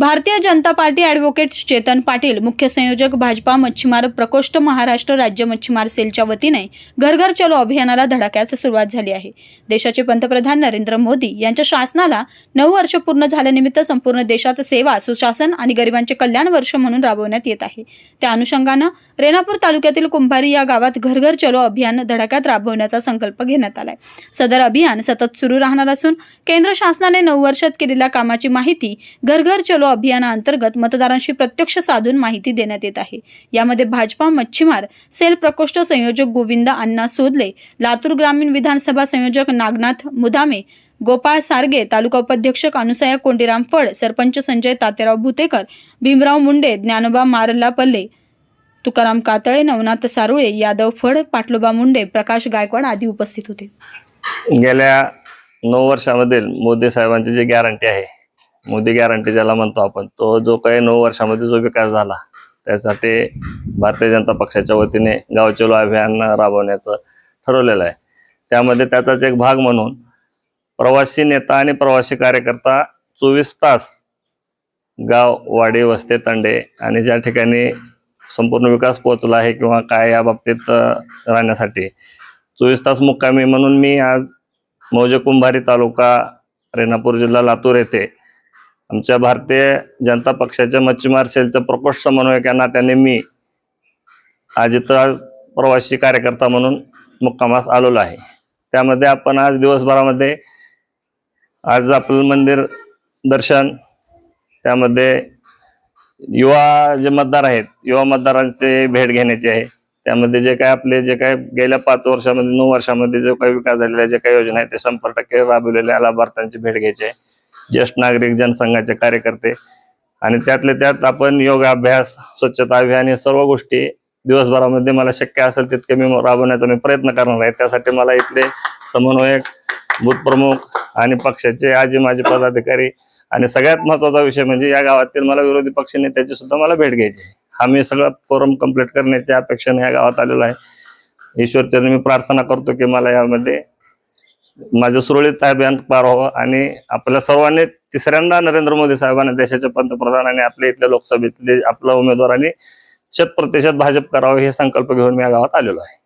भारतीय Janata party advocate Chetan Patil मुख्य संयोजक भाजपा मच्छीमार प्रकोष्ठ महाराष्ट्र राज्य मच्छीमार सेलच्या वतीने घर घर चलो अभियानाला धडाक्यात सुरुवात झाली आहे. देशाचे पंतप्रधान नरेंद्र मोदी यांच्या शासनाला नऊ वर्ष पूर्ण झाल्यानिमित्त संपूर्ण देशात सेवा सुशासन आणि गरिबांचे कल्याण वर्ष म्हणून राबवण्यात येत आहे. त्या अनुषंगानं रेणापूर तालुक्यातील कुंभारी या गावात घर घर चलो अभियान धडाक्यात राबवण्याचा संकल्प घेण्यात आलाय. सदर अभियान सतत सुरू राहणार असून केंद्र शासनाने नऊ वर्षात केलेल्या कामाची माहिती घर घर चलो अभियानाअंतर्गत मतदारांशी प्रत्यक्ष साधून माहिती देण्यात येत आहे. यामध्ये भाजपा मच्छीमार सेल प्रकोष्ठ संयोजक गोविंद अण्णा सोदले लातूर ग्रामीण विधानसभा संयोजक नागनाथ मुदामे गोपाळ सारगे तालुका उपाध्यक्ष अनुसया कोंडीराम फड सरपंच संजय तातेराव भुतेकर भीमराव मुंडे ज्ञानोबा मारल्ला पल्ले तुकाराम कातळे नवनाथ सारुळे यादव फड पाटलोबा मुंडे प्रकाश गायकवाड आदी उपस्थित होते. गेल्या नऊ वर्षामध्ये मोदी साहेबांची जी गॅरंटी आहे मोदी गॅरंटी ज्याला म्हणतो आपण तो जो काही नऊ वर्षामध्ये जो विकास झाला त्यासाठी भारतीय जनता पक्षाच्या वतीने गाव चलो अभियान राबवण्याचं ठरवलेलं आहे. त्यामध्ये त्याचाच एक भाग म्हणून प्रवासी नेता आणि प्रवासी कार्यकर्ता चोवीस तास गाव वाडी वस्ते तंडे आणि ज्या ठिकाणी संपूर्ण विकास पोहोचला आहे किंवा काय या बाबतीत राहण्यासाठी चोवीस तास मुक्कामी म्हणून मी आज मौजे कुंभारी तालुका रेणापूर जिल्हा लातूर येथे आमच्या भारतीय जनता पक्षाच्या मच्छीमार सेलच्या प्रकोष्ठ समन्वयक या नात्याने मी आज इथं आज प्रवासी कार्यकर्ता म्हणून मुक्कामास आलेलो आहे. त्यामध्ये आपण आज दिवसभरामध्ये आज आपलं मंदिर दर्शन त्यामध्ये युवा जे मतदार आहेत युवा मतदारांचे भेट घेण्याची आहे. त्यामध्ये जे काय आपले जे काय गेल्या पाच वर्षामध्ये नऊ वर्षामध्ये जो काही विकास झालेला जे काही योजना आहे ते शंभर टक्के राबविलेल्या लाभार्थ्यांची भेट घ्यायची आहे. ज्येष्ठ नागरिक जनसंघाचे कार्यकर्ते. आणि त्यातले त्यात आपण योगाभ्यास स्वच्छता अभियान या सर्व गोष्टी दिवसभरामध्ये मला शक्य असेल तितके मी राबवण्याचा मी प्रयत्न करणार आहे. त्यासाठी मला इथले समन्वयक बूथप्रमुख आणि पक्षाचे आजी माजी पदाधिकारी आणि सगळ्यात महत्त्वाचा विषय म्हणजे या गावातील मला विरोधी पक्ष नेत्याची सुद्धा मला भेट घ्यायची आहे. हा मी सगळा फोरम कंप्लीट करण्याच्या अपेक्षेने या गावात आलेलो आहे. ईश्वरचरणी मी प्रार्थना करतो की मला यामध्ये माझं सुरळीत अभियान पार व्हावं आणि आपल्या सर्वांनी तिसऱ्यांदा नरेंद्र मोदी साहेबांना देशाचे पंतप्रधान आणि आपल्या इथल्या लोकसभेतले आपला उमेदवारांनी शत प्रतिशत भाजप करावं हे संकल्प घेऊन मी या गावात आलेलो आहे.